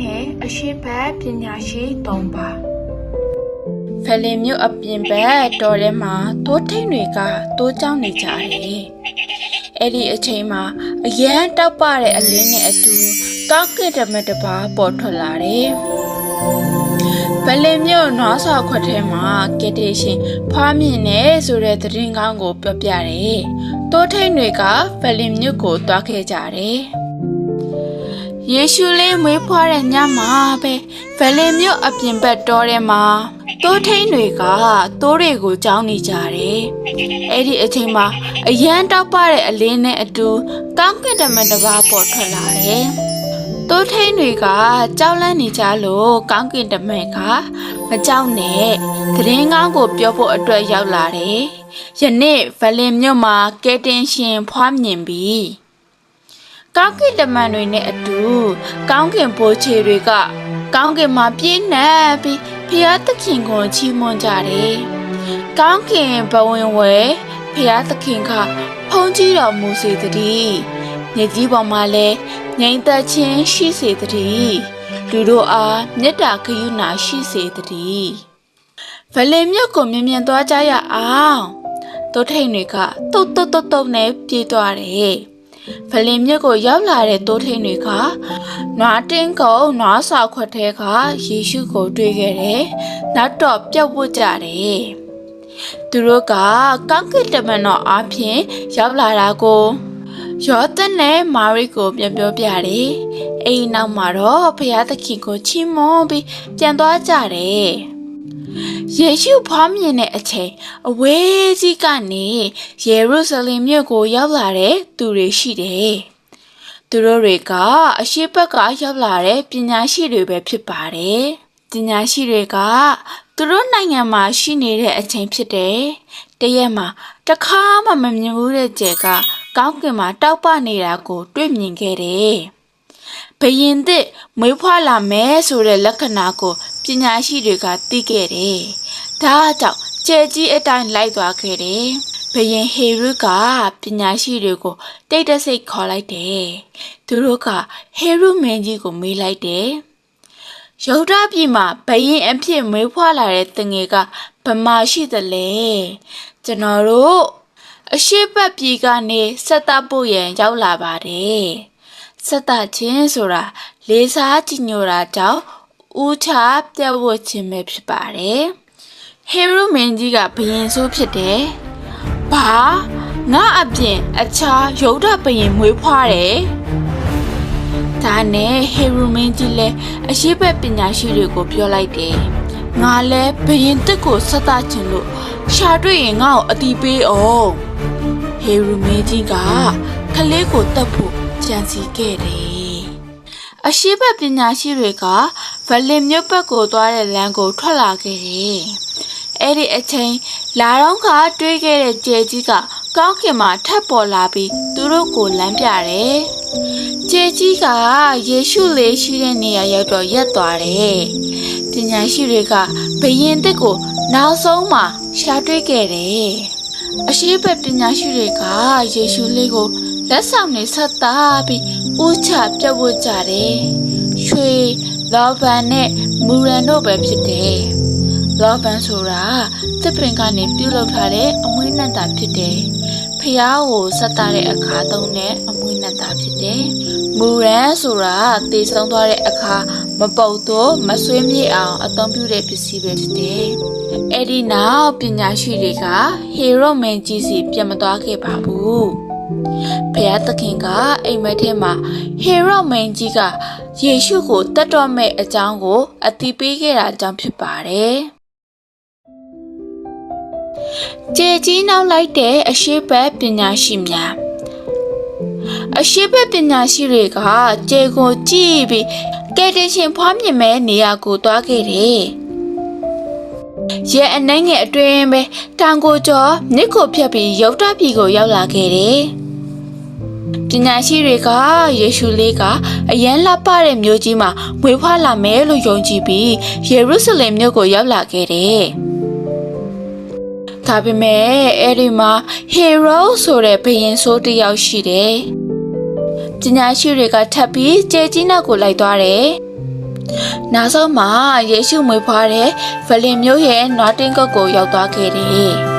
နဲ့အရှိဘက်ပညာရှိ၃ပါးဖလင်မြို့အပြင်ဘက်တော်ထဲမှာတိုးထိန်တွေကတိုးကြောင်းနေကြတယ်။အဲ့ဒီအချိန်မှာအရန်တောက်ပတဲ့အလင်းနဲ့အတူကောက်ကစ်တမတပါပေါ်ထွက်လာတယ်။ဖလင်မြို့နွားဆော်ခွက်ထဲမှာကက်တေရှင်ဖွားမြင့်နေဆိုတဲ့သတင်းကောင်းကို ပြောပြတယ်။တိုးထိန်တွေကဖလင်မြို့ကိုတွားခဲ့ကြတယ်။ ယေရှုလေးမွေးဖွားတဲ့ညမှာပဲဗလင်မြို့အပြင်ဘက်တော်ထဲမှာတိုးထိန်တွေကတိုးတွေကိုကြောင်းနေကြတယ်။အဲ့ဒီအချိန်မှာအရန်တောက်ပတဲ့အလင်းနဲ့အတူကောင်းကင်တမန်တစ်ပါးပေါ်ထွက်လာတယ်။တိုးထိန်တွေကကြောက်လန့်နေကြလို့ကောင်းကင်တမန်ကမကြောက်နဲ့သတင်းကောင်းကိုပြောဖို့အတွက်ရောက်လာတယ်။ယနေ့ဗလင်မြို့မှာကယ်တင်ရှင်ဖွားမြင်ပြီ။ ကောင်းကင်တမန်တွေနဲ့အတူကောင်းကင်ဘိုးချေတွေကကောင်းကင်မှာပြင်းနှံပြီးဖျားသခင်ကိုချီးမွမ်းကြတယ်။ကောင်းကင်ဘဝင်ဝဲဖျားသခင်ကဖုန်ကြီးတော်မူစေတည်း။မြေကြီးပေါ်မှာလည်းငြိမ်သက်ခြင်းရှိစေတည်း။လူတို့အားမေတ္တာဂရုဏာရှိစေတည်း။ဗလင်မြတ်ကိုမြင်မြင်သွားကြရအောင်။တိုးထိန်တွေကတုတ်တုတ်တုတ်တုတ်နဲ့ပြေးသွားတယ်။ ဖလင်မြက်ကိုရောက်လာတဲ့တိုးထိန်တွေကနွားတင်းကုန်းနွားစာခွက်ထဲကယေရှုကိုတွေ့ခဲ့တယ်။နောက်တော့ပြုတ်ဝတ်ကြတယ်။သူတို့ကကောက်ကစ်တမန်တော်အားဖြင့်ရောက်လာတာကိုယောသန်နဲ့မာရိကိုပြန်ပြောပြတယ်။အဲဒီနောက်မှာတော့ဘုရားသခင်ကိုချီးမွမ်းပြီးပြန်သွားကြတယ်။ ယေရှုဖွားမြင်တဲ့အချိန်အဝေးကြီးကနေယေရုရှလင်မြို့ကိုရောက်လာတဲ့သူတွေရှိတယ်။သူတို့တွေကအရှိဘက်ကရောက်လာတဲ့ပညာရှိတွေပဲဖြစ်ပါတယ်။ပညာရှိတွေကသူတို့နိုင်ငံမှာရှိနေတဲ့အချိန်ဖြစ်တယ်။တရက်မှာတစ်ခါမှမမြင်ဘူးတဲ့ကျဲကကောင်းကင်မှာတောက်ပနေတာကို တွေ့မြင်ခဲ့တယ်။ဘယင်သစ်မွေးဖွားလာမယ်ဆိုတဲ့လက္ခဏာကို ပညာရှိတွေကသိခဲ့တယ်။ဒါကြောင့်ကြဲကြီးအတိုင်းလိုက်သွားခဲ့တယ်။ဘယင်ဟေရုကပညာရှိတွေကိုတိတ်တဆိတ်ခေါ်လိုက်တယ်။သူတို့ကဟေရုမင်းကြီးကိုမေးလိုက်တယ်။ယုဒပြည်မှာဘယင်အဖြစ်မွေးဖွားလာတဲ့တငယ်ကဗမာရှိသလဲ။ကျွန်တော်တို့အရှိတ်ပတ်ပြည်ကနေဆက်တပ်ဖို့ရန်ရောက်လာပါတယ်။စက်တချင်းဆိုတာလေးစားကြည်ညိုတာကြောင့် ဦးချပြတ်ဝတ်ခြင်းပဲဖြစ်ပါတယ်။ဟေရုမင်းကြီးကဘယင်ဆိုးဖြစ်တယ်။ဘာငါအပြင်အခြားယုဒဘယင်မွေးဖွားတယ်။ဒါနဲ့ဟေရုမင်းကြီးလည်းအရှိဘက်ပညာရှိတွေကိုပြောလိုက်တယ်။ငါလည်းဘယင်တက်ကိုစက်တချင်းလို့ရှာတွေ့ရင်ငါ့ကိုအတိပေးအောင်။ဟေရူမေကြီးကခလေးကိုတတ်ဖို့ကြံစီခဲ့တယ်။အရှိဘပညာရှိတွေက ဗလင်မြို့ဘက်ကိုသွားတဲ့လမ်းကိုထွက်လာခဲ့တယ်။အဲ့ဒီအချိန်လာတော့ကတွေးခဲ့တဲ့ကြဲကြီးကကောင်းကင်မှာထပ်ပေါ်လာပြီးသူတို့ကိုလမ်းပြတယ်။ကြဲကြီးကယေရှုလေးရှိတဲ့နေရာရောက်တော့ရက်သွားတယ်။ပညာရှိတွေကဘယင်တက်ကိုနောက်ဆုံးမှရှာတွေ့ခဲ့တယ်။အရှိဘပညာရှိတွေကယေရှုလေးကိုလက်ဆောင်နဲ့ဆက်သားပြီးဦးချပြတ်ဝတ်ကြတယ်။ရွှေ လောဗန်နဲ့မူရန်တို့ပဲဖြစ်တယ်။လောဗန်ဆိုတာတစ်ပင်ကနေပြုတ်လောက်ထားတဲ့အမွှေးနံ့တာဖြစ်တယ်။ဖះကိုဆက်သားတဲ့အခါသုံးတဲ့အမွှေးနံ့တာဖြစ်တယ်။မူရန်ဆိုတာတည်ဆုံးသွားတဲ့အခါမပုတ်တော့မဆွေးမြေ့အောင်အသုံးပြုတဲ့ပစ္စည်းပဲဖြစ်တယ်။အဲ့ဒီနောက်ပညာရှိတွေကဟေရောမင်းကြီးစီပြန်မသွားခဲ့ပါဘူး။ ဘုရားသခင်ကအိမ်မက်ထဲမှာဟေရောမင်းကြီးကယေရှုကိုတတ်တော်မဲ့အကြောင်းကိုအတိပေးခဲ့တာကြောင့်ဖြစ်ပါတယ်။ကျေကြီးနောက်လိုက်တဲ့အရှိဘက်ပညာရှိများအရှိဘက်ပညာရှိတွေကကျေကိုကြည့်ပြီးကယ်တင်ရှင်ဖွားမြင်မဲ့နေရာကိုသွားခဲ့တယ်။ ရဲအနှဲငယ်အတွင်းပဲတောင်ကိုကျော်မြစ်ကိုဖြတ်ပြီးရုတ်တပြည်ကိုရောက်လာခဲ့တယ်။ပညာရှိတွေကယေရှုလေးကအရန်လှပတဲ့မြို့ကြီးမှာမွေးဖွားလာမယ်လို့ယုံကြည်ပြီးယေရုရှလင်မြို့ကိုရောက်လာခဲ့တယ်။ဒါပေမဲ့အဲ့ဒီမှာဟေရိုဆိုတဲ့ဘုရင်ဆိုးတစ်ယောက်ရှိတယ်။ပညာရှိတွေကထပ်ပြီးကျေကြီးနောက်ကိုလိုက်သွားတယ်။ နောက်ဆုံးမှာယေရှုမွေးဖွားတဲ့ဗလင်မျိုးရဲ့နွားတင်းကုတ်ကိုရောက်သွားခဲ့တယ်